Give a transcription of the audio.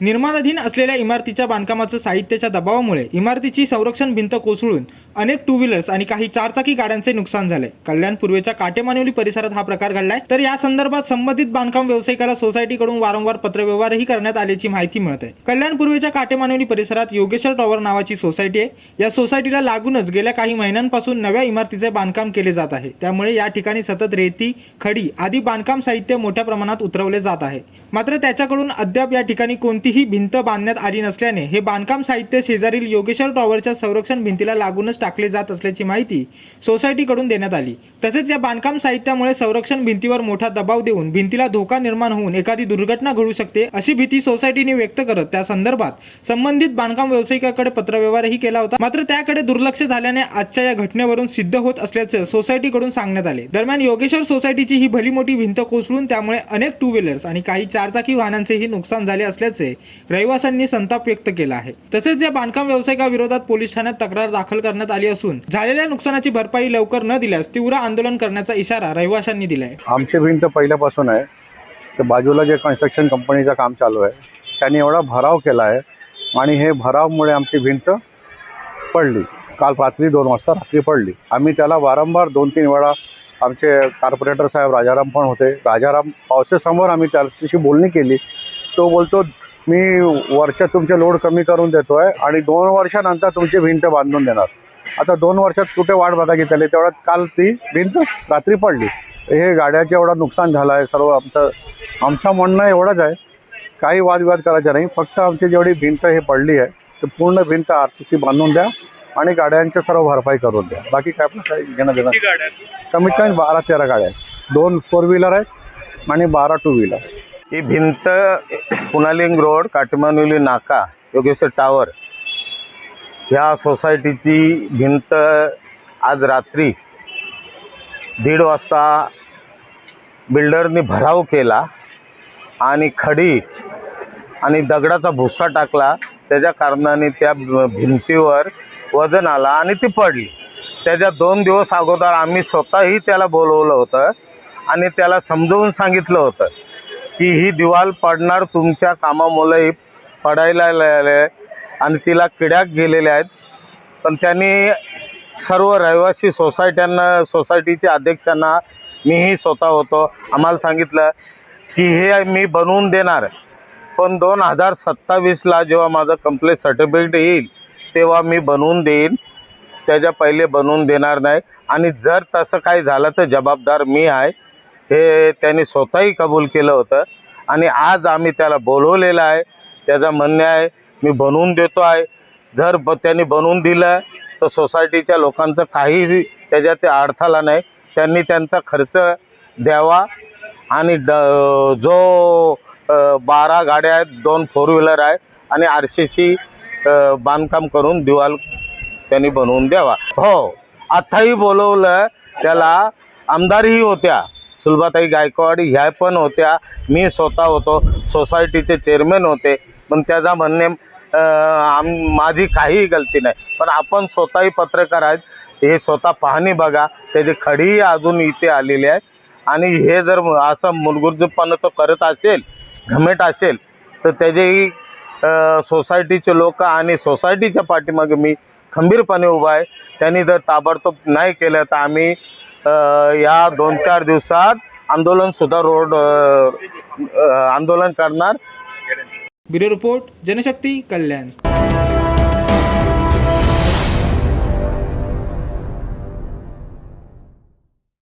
निर्माणाधीन असलेल्या इमारतीच्या बांधकामाचं साहित्याच्या दबावामुळे इमारतीची संरक्षण भिंत कोसळून अनेक टू व्हीलर्स आणि काही चारचाकी गाड्यांचे नुकसान झाले. कल्याण पूर्वेच्या काटेमानवली परिसरात हा प्रकार घडलाय. तर या संदर्भात संबंधित बांधकाम व्यावसायिकाला सोसायटीकडून वारंवार पत्रव्यवहारही करण्यात आल्याची माहिती मिळते. कल्याण पूर्वेच्या काटेमानिवली परिसरात योगेश्वर टॉवर नावाची सोसायटी आहे. या सोसायटीला लागूनच गेल्या काही महिन्यांपासून नव्या इमारतीचे बांधकाम केले जात आहे. त्यामुळे या ठिकाणी सतत रेती खडी आदी बांधकाम साहित्य मोठ्या प्रमाणात उतरवले जात आहे. मात्र त्याच्याकडून अद्याप या ठिकाणी कोणती कोणतीही भिंत बांधण्यात आली नसल्याने हे बांधकाम साहित्य शेजारील योगेश्वर टॉवरच्या संरक्षण भिंतीला लागूनच टाकले जात असल्याची माहिती सोसायटीकडून देण्यात आली. तसेच या बांधकाम साहित्यामुळे संरक्षण भिंतीवर मोठा दबाव देऊन भिंतीला धोका निर्माण होऊन एखादी दुर्घटना घडू शकते अशी भीती सोसायटीने व्यक्त करत त्या संदर्भात संबंधित बांधकाम व्यावसायिकाकडे पत्रव्यवहारही केला होता. मात्र त्याकडे दुर्लक्ष झाल्याने आजच्या या घटनेवरून सिद्ध होत असल्याचं सोसायटीकडून सांगण्यात आले. दरम्यान योगेश्वर सोसायटीची ही भली मोठी भिंत कोसळून त्यामुळे अनेक टू व्हीलर्स आणि काही चारचाकी वाहनांचेही नुकसान झाले असल्याचे रहिवाशांनी संताप व्यक्त केला आहे. तसेच या बांधकाम व्यावसायिकाविरोधात पोलीस ठाण्यात तक्रार दाखल करण्यात आली असून झालेल्या नुकसानाची भरपाई लवकर न दिल्यास तीव्र आंदोलन करण्याचा इशारा रहिवाशांनी दिलाय. आमची भिंत पहिल्यापासून आहे. तर बाजूला जे कन्स्ट्रक्शन कंपनीचं काम चालू आहे त्यांनी एवढा भराव केला आहे आणि हे भरावमुळे आमची भिंत पडली. काल रात्री दोन वाजता रात्री पडली. आम्ही त्याला वारंवार दोन तीन वेळा आमचे कॉर्पोरेटर साहेब राजाराम पण होते. राजाराम पावसासमोर आम्ही त्याच्याशी बोलणी केली. तो बोलतो मी वर्षात तुमचे लोड कमी करून देतो आहे आणि दोन वर्षानंतर तुमची भिंत बांधून देणार. आता दोन वर्षात कुठे वाट बघायची त्याला तेवढ्यात काल ती भिंत रात्री पडली. हे गाड्याचं एवढं नुकसान झालं आहे सर्व आमचं आमचं म्हणणं एवढंच आहे. काही वादविवाद करायचा नाही फक्त आमची जेवढी भिंत हे पडली आहे तर पूर्ण भिंत आर सी सी बांधून द्या आणि गाड्यांच्या सर्व भरपाई करून द्या. बाकी काय आपलं काही घेणं देणं कमीत कमी बारा तेरा गाड्या आहेत. दोन फोर व्हीलर आहेत आणि बारा टू व्हीलर ही भिंत पुनालिंग रोड काटमानुली नाका योगेश्वर टावर. ह्या सोसायटीची भिंत आज रात्री दीड वाजता बिल्डरनी भराव केला आणि खडी आणि दगडाचा भुस्सा टाकला. त्याच्या कारणाने त्या भिंतीवर वजन आला आणि ती पडली. त्याच्या दोन दिवस अगोदर आम्ही स्वतःही त्याला बोलवलं होतं आणि त्याला समजवून सांगितलं होतं. की ही दिवाल पडणार तुमच्या कामामुळे पडायला आहे आणि तिला किड्याक गेलेल्या आहेत. पण त्यांनी सर्व रहिवासी सोसायट्यांना सोसायटीच्या अध्यक्षांना मीही स्वतः होतो. आम्हाला सांगितलं की हे मी बनवून देणार. पण दोन हजार सत्तावीसला जेव्हा माझं कम्प्लेट सर्टिफिकेट येईल तेव्हा मी बनवून देईन. त्याच्या पहिले बनवून देणार नाही. आणि जर तसं काही झालं तर जबाबदार मी आहे. हे त्यांनी स्वतःही कबूल केलं होतं. आणि आज आम्ही त्याला बोलवलेलं आहे. त्याचं म्हणणे आहे मी बनवून देतो आहे. जर ब त्यांनी बनवून दिलं तर सोसायटीच्या लोकांचं काहीही त्याच्यात अडथळा नाही. त्यांनी त्यांचा खर्च द्यावा. आणि ड जो बारा गाड्या आहेत दोन फोर व्हीलर आहे आणि आर सी सी बांधकाम करून दिवाल त्यांनी बनवून द्यावा. हो आत्ताही बोलवलं त्याला आमदारही होत्या. सुलभाताई गायकवाड ह्या पण होत्या. मी स्वतः होतो. सोसायटीचे चेअरमॅन होते. पण त्याचा म्हणणे आम माझी काहीही गलती नाही. पण आपण स्वतःही पत्रकार आहेत. हे स्वतः पाहणी बघा. त्याची खडीही अजून इथे आलेली आहे. आणि हे जर असं मुलगुर्जपणा तो करत असेल घमेट असेल तर त्याचेही सोसायटीचे लोक आणि सोसायटीच्या पाठीमागे मी खंबीरपणे उभा आहे. त्यांनी जर ताबडतोब नाही केलं तर आम्ही या दोन चार दिवसात आंदोलन सुद्धा रोड आंदोलन करणार. Bureau report Janshakti Kalyan.